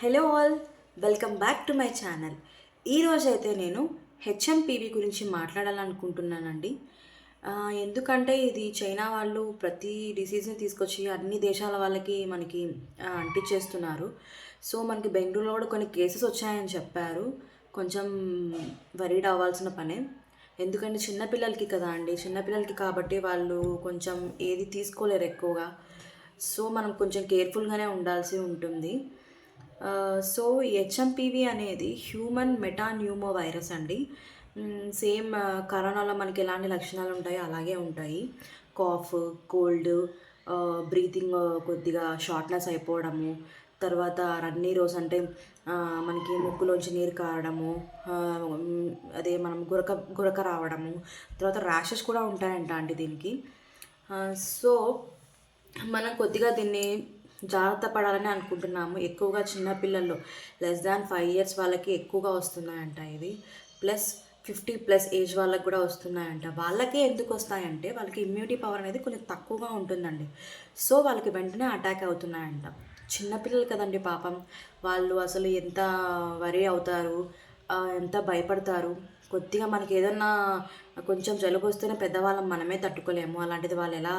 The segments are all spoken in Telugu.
Hello all welcome back to my channel. ఈరోజు అయితే నేను హెచ్ఎంపీవీ గురించి మాట్లాడాలనుకుంటున్నానండి. ఎందుకంటే ఇది చైనా వాళ్ళు ప్రతి డిసీజ్ని తీసుకొచ్చి అన్ని దేశాల వాళ్ళకి మనకి అంటించేస్తున్నారు. సో మనకి బెంగళూరులో కూడా కొన్ని కేసెస్ వచ్చాయని చెప్పారు. కొంచెం వరీడ్ అవ్వాల్సిన పనే. ఎందుకంటే చిన్నపిల్లలకి కదా అండి. చిన్నపిల్లలకి కాబట్టి వాళ్ళు కొంచెం ఏది తీసుకోలేరు ఎక్కువగా. సో మనం కొంచెం కేర్ఫుల్గానే ఉండాల్సి ఉంటుంది. సో హెచ్ఎంపివి అనేది హ్యూమన్ మెటాన్యూమో వైరస్ అండి సేమ్ కరోనాలో మనకి ఎలాంటి లక్షణాలు ఉంటాయో అలాగే ఉంటాయి. కాఫ్ కోల్డ్ బ్రీతింగ్ కొద్దిగా షార్ట్నెస్ అయిపోవడము తర్వాత రన్నీ రోజ్ అంటే మనకి ముక్కులోంచి నీరు కారడము అదే మనం గురక గురక రావడము తర్వాత ర్యాషెస్ కూడా ఉంటాయంట అండి దీనికి. సో మనం కొద్దిగా దీన్ని జాగ్రత్త పడాలని అనుకుంటున్నాము. ఎక్కువగా చిన్నపిల్లల్లో లెస్ దాన్ ఫైవ్ ఇయర్స్ వాళ్ళకి ఎక్కువగా వస్తున్నాయంట ఇవి ప్లస్ ఫిఫ్టీ ప్లస్ ఏజ్ వాళ్ళకి కూడా వస్తున్నాయంట. వాళ్ళకే ఎందుకు వస్తాయంటే వాళ్ళకి ఇమ్యూనిటీ పవర్ అనేది కొంచెం తక్కువగా ఉంటుందండి. సో వాళ్ళకి వెంటనే అటాక్ అవుతున్నాయంట. చిన్నపిల్లలు కదండి పాపం. వాళ్ళు అసలు ఎంత వరి అవుతారు? ఎంత భయపడతారు? కొద్దిగా మనకి ఏదన్నా కొంచెం జలుబు వస్తేనే పెద్దవాళ్ళం మనమే తట్టుకోలేము. అలాంటిది వాళ్ళు ఎలా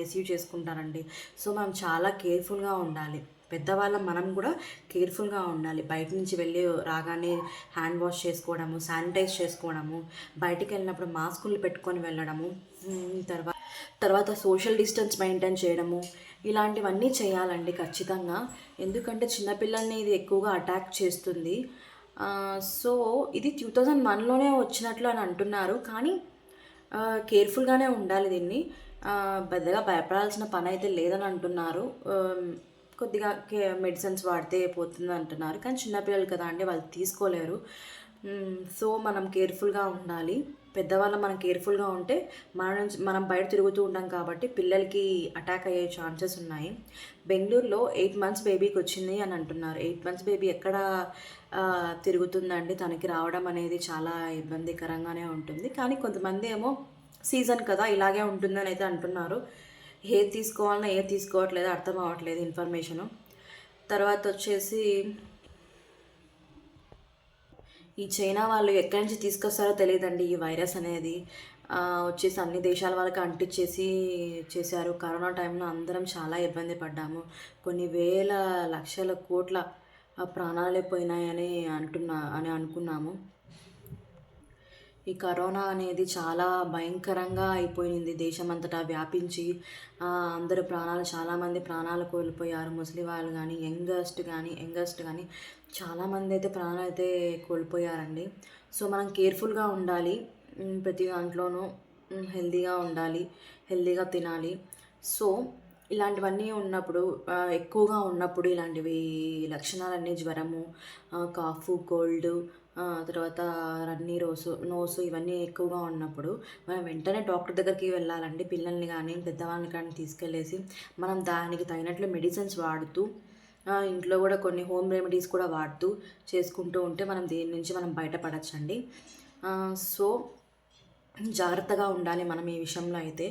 రిసీవ్ చేసుకుంటారండి? సో మనం చాలా కేర్ఫుల్గా ఉండాలి. పెద్దవాళ్ళం మనం కూడా కేర్ఫుల్గా ఉండాలి. బయట నుంచి వెళ్ళి రాగానే హ్యాండ్ వాష్ చేసుకోవడము శానిటైజ్ చేసుకోవడము బయటికి వెళ్ళినప్పుడు మాస్కులు పెట్టుకొని వెళ్ళడము తర్వాత తర్వాత సోషల్ డిస్టెన్స్ మెయింటైన్ చేయడము ఇలాంటివన్నీ చేయాలండి ఖచ్చితంగా. ఎందుకంటే చిన్నపిల్లల్ని ఇది ఎక్కువగా అటాక్ చేస్తుంది. సో ఇది టూ థౌజండ్ వన్లోనే వచ్చినట్లు అని అంటున్నారు. కానీ కేర్ఫుల్గానే ఉండాలి దీన్ని. పెద్దగా భయపడాల్సిన పని అయితే లేదని అంటున్నారు. కొద్దిగా కే మెడిసిన్స్ వాడితే పోతుంది అంటున్నారు కానీ చిన్నపిల్లలు కదా అండి వాళ్ళు తీసుకోలేరు. సో మనం కేర్ఫుల్గా ఉండాలి. పెద్దవాళ్ళం మనం కేర్ఫుల్గా ఉంటే మన నుంచి మనం బయట తిరుగుతూ ఉంటాం కాబట్టి పిల్లలకి అటాక్ అయ్యే ఛాన్సెస్ ఉన్నాయి. బెంగళూరులో ఎయిట్ మంత్స్ బేబీకి వచ్చింది అని అంటున్నారు. ఎయిట్ మంత్స్ బేబీ ఎక్కడ తిరుగుతుందండి? తనకి రావడం అనేది చాలా ఇబ్బందికరంగానే ఉంటుంది. కానీ కొంతమంది ఏమో సీజన్ కదా ఇలాగే ఉంటుందని అయితే అంటున్నారు. ఏది తీసుకోవాలన్నా ఏది తీసుకోవట్లేదు అర్థం అవ్వట్లేదు ఇన్ఫర్మేషను తర్వాత వచ్చేసి ఈ చైనా వాళ్ళు ఎక్కడి నుంచి తీసుకొస్తారో తెలియదండి ఈ వైరస్ అనేది. వచ్చేసి అన్ని దేశాల వాళ్ళకి అంటించేసి చేశారు. కరోనా టైంలో అందరం చాలా ఇబ్బంది పడ్డాము. కొన్ని వేల లక్షల కోట్ల ప్రాణాలే పోయినాయని అంటున్నా అని అనుకున్నాము. ఈ కరోనా అనేది చాలా భయంకరంగా అయిపోయింది. దేశమంతటా వ్యాపించి అందరు ప్రాణాలు చాలామంది ప్రాణాలు కోల్పోయారు. ముస్లిం వాళ్ళు కానీ యంగెస్ట్ కానీ యంగెస్ట్ కానీ చాలామంది అయితే ప్రాణాలు అయితే కోల్పోయారండి. సో మనం కేర్ఫుల్గా ఉండాలి. ప్రతి దాంట్లోనూ హెల్దీగా ఉండాలి. హెల్దీగా తినాలి. సో ఇలాంటివన్నీ ఉన్నప్పుడు ఎక్కువగా ఉన్నప్పుడు ఇలాంటివి లక్షణాలన్నీ జ్వరము కాఫ్ కోల్డ్ తర్వాత రన్నీ రోసు నోసు ఇవన్నీ ఎక్కువగా ఉన్నప్పుడు మనం వెంటనే డాక్టర్ దగ్గరికి వెళ్ళాలండి. పిల్లల్ని కానీ పెద్దవాళ్ళని కానీ తీసుకెళ్ళేసి మనం దానికి తగినట్లు మెడిసిన్స్ వాడుతూ ఇంట్లో కూడా కొన్ని హోమ్ రెమెడీస్ కూడా వాడుతూ చేసుకుంటూ ఉంటే మనం దేని నుంచి మనం బయటపడచ్చండి. సో జాగ్రత్తగా ఉండాలి మనం ఈ విషయంలో అయితే.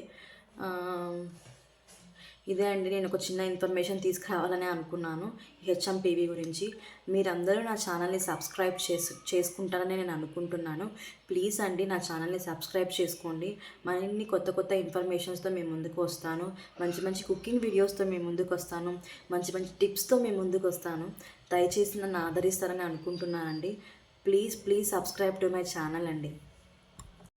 ఇదే అండి నేను ఒక చిన్న ఇన్ఫర్మేషన్ తీసుకురావాలని అనుకున్నాను హెచ్ఎంపీవీ గురించి. మీరందరూ నా ఛానల్ని సబ్స్క్రైబ్ చేసు చేసుకుంటారని నేను అనుకుంటున్నాను. ప్లీజ్ అండి నా ఛానల్ని సబ్స్క్రైబ్ చేసుకోండి. మరిన్ని కొత్త కొత్త ఇన్ఫర్మేషన్స్తో మేము ముందుకు వస్తాను. మంచి మంచి కుకింగ్ వీడియోస్తో మేము ముందుకు వస్తాను. మంచి మంచి టిప్స్తో మేము ముందుకు వస్తాను. దయచేసి నన్ను ఆదరిస్తారని అనుకుంటున్నానండి. Please please subscribe to my channel అండి.